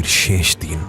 নবীর শেষ দিন।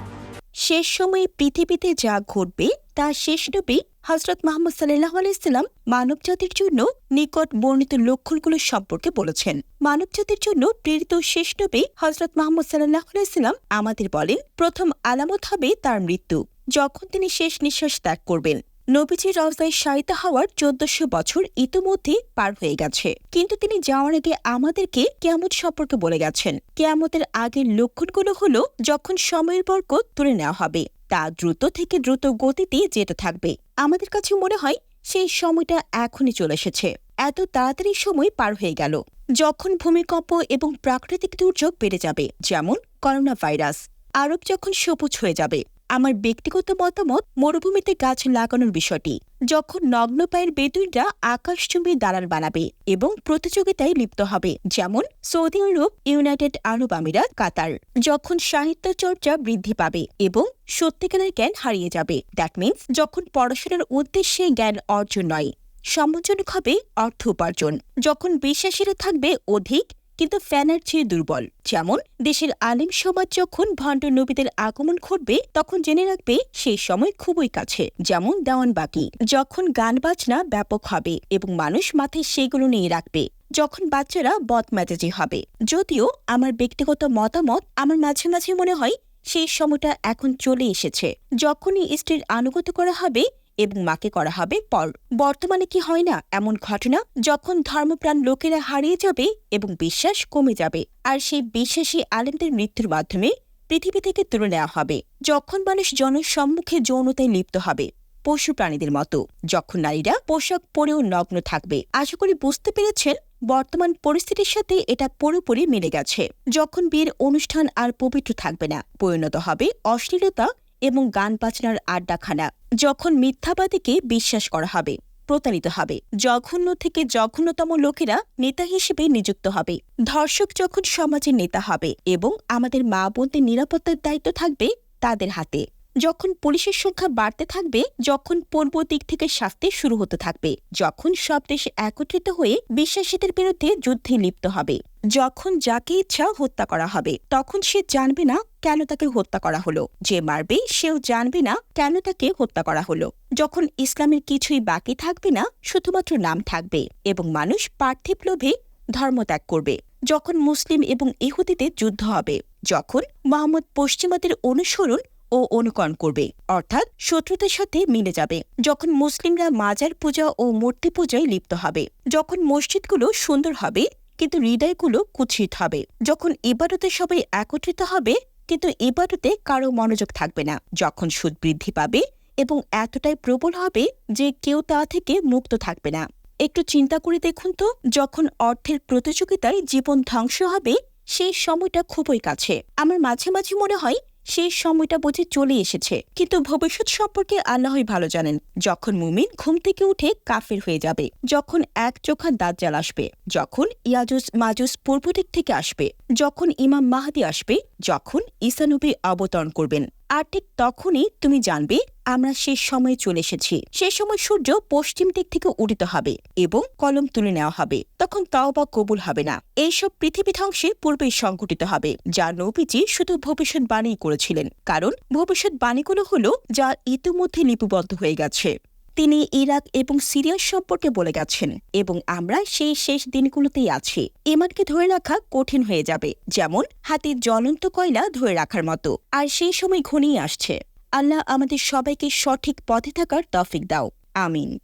শেষ সময়ে পৃথিবীতে যা ঘটবে, তা শেষ নবী হজরত মোহাম্মদ সাল্লাহ আলাইসাল্লাম মানবজাতির জন্য নিকট বর্ণিত লক্ষণগুলো সম্পর্কে বলেছেন। মানবজাতির জন্য প্রেরিত শেষ নবী হজরত মোহাম্মদ সাল্লাহ আলাইসাল্লাম আমাদের বলেন, প্রথম আলামত হবে তার মৃত্যু, যখন তিনি শেষ নিঃশ্বাস ত্যাগ করবেন। নবীজির রওজায় শায়িত হওয়ার চোদ্দশো বছর ইতোমধ্যে পার হয়ে গেছে। কিন্তু তিনি যাওয়ার আগে আমাদেরকে কেয়ামত সম্পর্কে বলে গেছেন। কেয়ামতের আগের লক্ষণগুলো হলো যখন সময়ের বরকত তুলে নেওয়া হবে, তা দ্রুত থেকে দ্রুত গতিতে যেতে থাকবে। আমাদের কাছে মনে হয় সেই সময়টা এখনই চলে এসেছে। এত তাড়াতাড়ি সময় পার হয়ে গেল। যখন ভূমিকম্প এবং প্রাকৃতিক দুর্যোগ বেড়ে যাবে, যেমন করোনা ভাইরাস আরব যখন সবুজ হয়ে যাবে আমার ব্যক্তিগত মতামত মরুভূমিতে গাছ লাগানোর বিষয়টি, যখন নগ্ন পায়ের বেদুইনরা আকাশচুম্বী দালান বানাবে এবং প্রতিযোগিতায় লিপ্ত হবে, যেমন সৌদি আরব, ইউনাইটেড আরব আমিরাত, কাতার, যখন সাহিত্য চর্চা বৃদ্ধি পাবে এবং সত্যিকারের জ্ঞান হারিয়ে যাবে। দ্যাট মিন্স যখন পড়াশোনার উদ্দেশ্যে জ্ঞান অর্জন নয় সম্মানজনক হবে অর্থ উপার্জন, যখন বিশ্বাসীরা থাকবে অধিক কিন্তু ফ্যানের চেয়ে দুর্বল। যেমন, দেশের আলিম সমাজ যখন ভণ্ড নবীদের আগমন ঘটবে, তখন জেনে রাখবে সেই সময় খুবই কাছে, যেমন দেওয়ান বাকি। যখন গান বাজনা ব্যাপক হবে এবং মানুষ মাথায় সেগুলো নিয়ে রাখবে, যখন বাচ্চারা বদমেজাজি হবে। যদিও আমার ব্যক্তিগত মতামত, আমার মাঝে মাঝে মনে হয়, সেই সময়টা এখন চলে এসেছে। যখনই স্ত্রীর আনুগত করা হবে এবং মাকে করা হবে পর। বর্তমানে কি হয় না এমন ঘটনা? যখন ধর্মপ্রাণ লোকেরা হারিয়ে যাবে এবং বিশ্বাস কমে যাবে, আর সেই বিশ্বাসী আলেমদের মৃত্যুর মাধ্যমে পৃথিবী থেকে তুলে নেওয়া হবে। যখন মানুষ জনসম্মুখে যৌনতায় লিপ্ত হবে পশু প্রাণীদের মতো। যখন নারীরা পোশাক পরেও নগ্ন থাকবে। আশা করি বুঝতে পেরেছেন, বর্তমান পরিস্থিতির সাথে এটা পুরোপুরি মিলে গেছে। যখন বিয়ের অনুষ্ঠান আর পবিত্র থাকবে না, পরিণত হবে অশ্লীলতা এবং গান বাজনার আড্ডাখানা। যখন মিথ্যাবাদীকে বিশ্বাস করা হবে, প্রতারিত হবে। জঘন্য থেকে জঘন্যতম লোকেরা নেতা হিসেবে নিযুক্ত হবে। ধর্ষক যখন সমাজের নেতা হবে এবং আমাদের মা বোনদের নিরাপত্তার দায়িত্ব থাকবে তাদের হাতে। যখন পুলিশের সংখ্যা বাড়তে থাকবে, যখন পূর্ব দিক থেকে শাস্তি শুরু হতে থাকবে, যখন সব দেশ একত্রিত হয়ে বিশ্বাসীদের বিরুদ্ধে যুদ্ধে লিপ্ত হবে, যখন যাকে ইচ্ছা হত্যা করা হবে, তখন সে জানবে না কেন তাকে হত্যা করা হলো। যে মারবে, সেও জানবে না কেন তাকে হত্যা করা হলো। যখন ইসলামের কিছুই বাকি থাকবে না, শুধুমাত্র নাম থাকবে এবং মানুষ পার্থিব লোভে ধর্মত্যাগ করবে। যখন মুসলিম এবং ইহুদিতে যুদ্ধ হবে, যখন মোহাম্মদ পশ্চিমাদের অনুসরণ ও অনুকরণ করবে। অর্থাৎ শত্রুদের সাথে মিলে যাবে। যখন মুসলিমরা মাজার পূজা ও মূর্তি পূজায় লিপ্ত হবে, যখন মসজিদগুলো সুন্দর হবে, কিন্তু হৃদয়গুলো কুৎসিত হবে। যখন ইবাদতে সবাই একত্রিত হবে, কিন্তু ইবাদতে কারও মনোযোগ থাকবে না। যখন সুদ বৃদ্ধি পাবে এবং এতটাই প্রবল হবে যে কেউ তা থেকে মুক্ত থাকবে না। একটু চিন্তা করে দেখুন তো, যখন অর্থের প্রতিযোগিতায় জীবন ধ্বংস হবে, সেই সময়টা খুবই কাছে। আমার মাঝে মাঝে মনে হয় সেই সময়টা বুঝে চলে এসেছে। কিন্তু ভবিষ্যৎ সম্পর্কে আল্লাহই ভালো জানেন। যখন মুমিন ঘুম থেকে উঠে কাফের হয়ে যাবে, যখন এক চোখা দাঁত জাল আসবে, যখন ইয়াজুস মাজুস পূর্ব দিক থেকে আসবে, যখন ইমাম মাহাদি আসবে, যখন ইসানুবি অবতরণ করবেন। আর ঠিক তখনই তুমি জানবে আমরা শেষ সময়ে চলে এসেছি। সে সময় সূর্য পশ্চিম দিক থেকে উদিত হবে এবং কলম তুলে নেওয়া হবে। তখন তাও বা কবুল হবে না। এইসব পৃথিবী ধ্বংসে পূর্বেই সংঘটিত হবে, যা নবীজি শুধু ভবিষ্যৎবাণী করেছিলেন। কারণ ভবিষ্যৎবাণীগুলো হল, যা ইতিমধ্যে লিপিবদ্ধ হয়ে গেছে। তিনি ইরাক এবং সিরিয়া সম্পর্কে বলে গেছেন এবং আমরা সেই শেষ দিনগুলোতেই আছি। ইমানকে ধরে রাখা কঠিন হয়ে যাবে, যেমন হাতির জ্বলন্ত কয়লা ধরে রাখার মতো। আর সেই সময় ঘনিয়ে আসছে। আল্লাহ আমাদের সবাইকে সঠিক পথে থাকার তফিক দাও। আমিন।